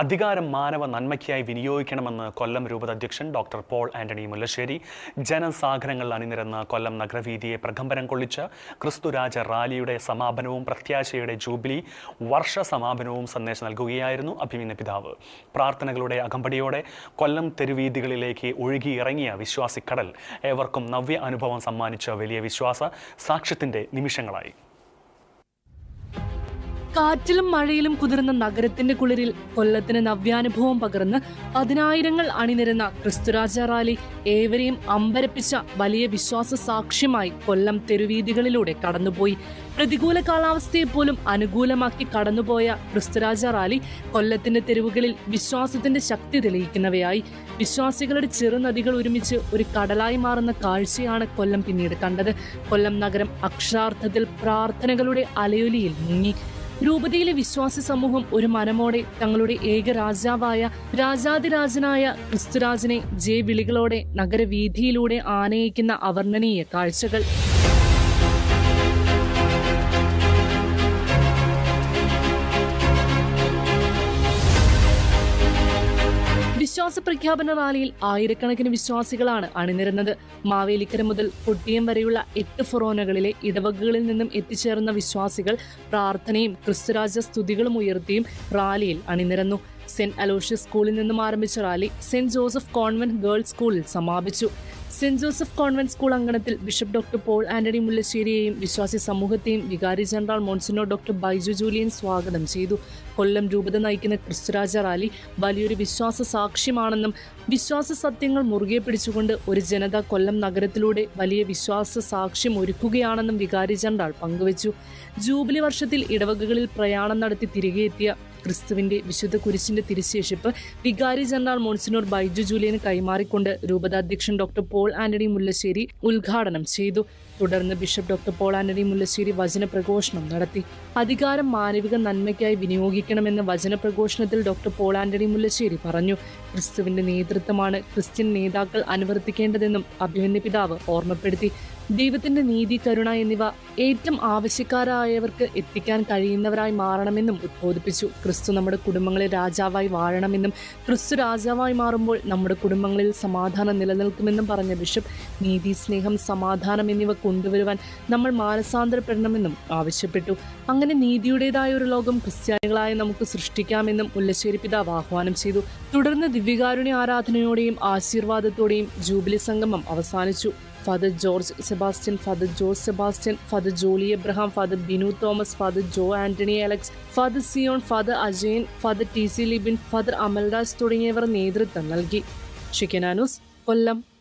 അധികാരം മാനവ നന്മയ്ക്കായി വിനിയോഗിക്കണമെന്ന് കൊല്ലം രൂപത അധ്യക്ഷൻ ഡോക്ടർ പോൾ ആന്റണി മുല്ലശ്ശേരി ജനസാഗരങ്ങളിൽ അണിനിരന്ന കൊല്ലം നഗരവീതിയെ പ്രകമ്പനം കൊള്ളിച്ച് ക്രിസ്തുരാജ റാലിയുടെ സമാപനവും പ്രത്യാശയുടെ ജൂബിലി വർഷ സമാപനവും സന്ദേശം നൽകുകയായിരുന്നു അഭിമന്യ പിതാവ്. പ്രാർത്ഥനകളുടെ അകമ്പടിയോടെ കൊല്ലം തെരുവീതികളിലേക്ക് ഒഴുകിയിറങ്ങിയ വിശ്വാസിക്കടൽ ഏവർക്കും നവ്യ അനുഭവം സമ്മാനിച്ച വലിയ വിശ്വാസ സാക്ഷ്യത്തിന്റെ നിമിഷങ്ങളായി. കാറ്റിലും മഴയിലും കുതിർന്ന നഗരത്തിന്റെ കുളിരിൽ കൊല്ലത്തിന് നവ്യാനുഭവം പകർന്ന് പതിനായിരങ്ങൾ അണിനിരുന്ന ക്രിസ്തുരാജ റാലി ഏവരെയും അമ്പരപ്പിച്ച വലിയ വിശ്വാസ സാക്ഷ്യമായി കൊല്ലം തെരുവീതികളിലൂടെ കടന്നുപോയി. പ്രതികൂല കാലാവസ്ഥയെ പോലും അനുകൂലമാക്കി കടന്നുപോയ ക്രിസ്തുരാജ റാലി കൊല്ലത്തിന്റെ തെരുവുകളിൽ വിശ്വാസത്തിന്റെ ശക്തി തെളിയിക്കുന്നവയായി. വിശ്വാസികളുടെ ചെറുനദികൾ ഒരുമിച്ച് ഒരു കടലായി മാറുന്ന കാഴ്ചയാണ് കൊല്ലം പിന്നീട് കണ്ടത്. കൊല്ലം നഗരം അക്ഷരാർത്ഥത്തിൽ പ്രാർത്ഥനകളുടെ അലയൊലിയിൽ മുങ്ങി. രൂപതയിലെ വിശ്വാസി സമൂഹം ഒരു മനമോടെ തങ്ങളുടെ ഏക രാജാവായ രാജാതിരാജനായ ക്രിസ്തുരാജനെ ജയ വിളികളോടെ നഗരവീഥിയിലൂടെ ആനയിക്കുന്ന അവർണനീയ കാഴ്ചകൾ. വിശ്വാസ പ്രഖ്യാപന റാലിയിൽ ആയിരക്കണക്കിന് വിശ്വാസികളാണ് അണിനിരുന്നത്. മാവേലിക്കര മുതൽ കൊട്ടിയം വരെയുള്ള എട്ട് ഫൊറോനകളിലെ ഇടവകകളിൽ നിന്നും എത്തിച്ചേർന്ന വിശ്വാസികൾ പ്രാർത്ഥനയും ക്രിസ്തുരാജ സ്തുതികളും ഉയർത്തിയും റാലിയിൽ അണിനിരന്നു. സെന്റ് അലോഷ്യസ് സ്കൂളിൽ നിന്നും ആരംഭിച്ച rally saint Joseph convent girls സ്കൂളിൽ സമാപിച്ചു. സെന്റ് ജോസഫ് കോൺവെന്റ് സ്കൂൾ അങ്കണത്തിൽ ബിഷപ്പ് ഡോക്ടർ പോൾ ആന്റണി മുല്ലശ്ശേരിയെയും വിശ്വാസി സമൂഹത്തെയും വികാരി general Monsignor doctor Baiju Julian സ്വാഗതം ചെയ്തു. കൊല്ലം രൂപത നയിക്കുന്ന ക്രിസ്തുരാജ റാലി വലിയൊരു വിശ്വാസ സാക്ഷ്യമാണെന്നും വിശ്വാസ സത്യങ്ങൾ മുറുകെ പിടിച്ചുകൊണ്ട് ഒരു ജനത കൊല്ലം നഗരത്തിലൂടെ വലിയ വിശ്വാസ സാക്ഷ്യം ഒരുക്കുകയാണെന്നും വികാരി ജനറൽ പങ്കുവച്ചു. ജൂബിലി വർഷത്തിൽ ഇടവകകളിൽ പ്രയാണം നടത്തി തിരികെ എത്തിയ ക്രിസ്തുവിന്റെ വിശുദ്ധ കുരിശിന്റെ തിരുശേഷിപ്പ് വികാരി ജനറൽ മോൺസിനോർ ബൈജു ജൂലിയന് കൈമാറിക്കൊണ്ട് രൂപതാധ്യക്ഷൻ ഡോക്ടർ പോൾ ആന്റണി മുല്ലശ്ശേരി ഉദ്ഘാടനം ചെയ്തു. തുടർന്ന് bishop doctor Paul Antony Mullassery വചനപ്രഘോഷണം നടത്തി. അധികാരം മാനവിക നന്മയ്ക്കായി വിനിയോഗിക്കണമെന്ന് വചനപ്രഘോഷണത്തിൽ ഡോക്ടർ പോൾ ആന്റണി മുല്ലശ്ശേരി പറഞ്ഞു. ക്രിസ്തുവിന്റെ നേതൃത്വമാണ് ക്രിസ്ത്യൻ നേതാക്കൾ അനുവർത്തിക്കേണ്ടതെന്നും അഭിമന്യ പിതാവ് ഓർമ്മപ്പെടുത്തി. ദൈവത്തിന്റെ നീതി കരുണ എന്നിവ ഏറ്റവും ആവശ്യക്കാരായവർക്ക് എത്തിക്കാൻ കഴിയുന്നവരായി മാറണമെന്നും ഉദ്ബോധിപ്പിച്ചു. ക്രിസ്തു നമ്മുടെ കുടുംബങ്ങളെ രാജാവായി വാഴണമെന്നും ക്രിസ്തു രാജാവായി മാറുമ്പോൾ നമ്മുടെ കുടുംബങ്ങളിൽ സമാധാനം നിലനിൽക്കുമെന്നും പറഞ്ഞ ബിഷപ്പ് നീതി സ്നേഹം സമാധാനം എന്നിവ കൊണ്ടുവരുവാൻ നമ്മൾ മാനസാന്തരപ്പെടണമെന്നും ആവശ്യപ്പെട്ടു. അങ്ങനെ നീതിയുടേതായ ഒരു ലോകം ക്രിസ്ത്യാനികളായ നമുക്ക് സൃഷ്ടിക്കാമെന്നും മുല്ലശ്ശേരി പിതാവ് ആഹ്വാനം ചെയ്തു. തുടർന്ന് ദിവ്യകാരുണ്യ ആരാധനയോടെയും ആശീർവാദത്തോടെയും ജൂബിലി സംഗമം അവസാനിച്ചു. Father George Sebastian father George Sebastian father Joly Abraham father Binu Thomas father Jo Antony Alex father Sion father Ajayan father T C Libin father Amalraj തുടങ്ങിയവർ നേതൃത്വം നൽകി. ഷിക്കനാനൂസ് കൊല്ലം.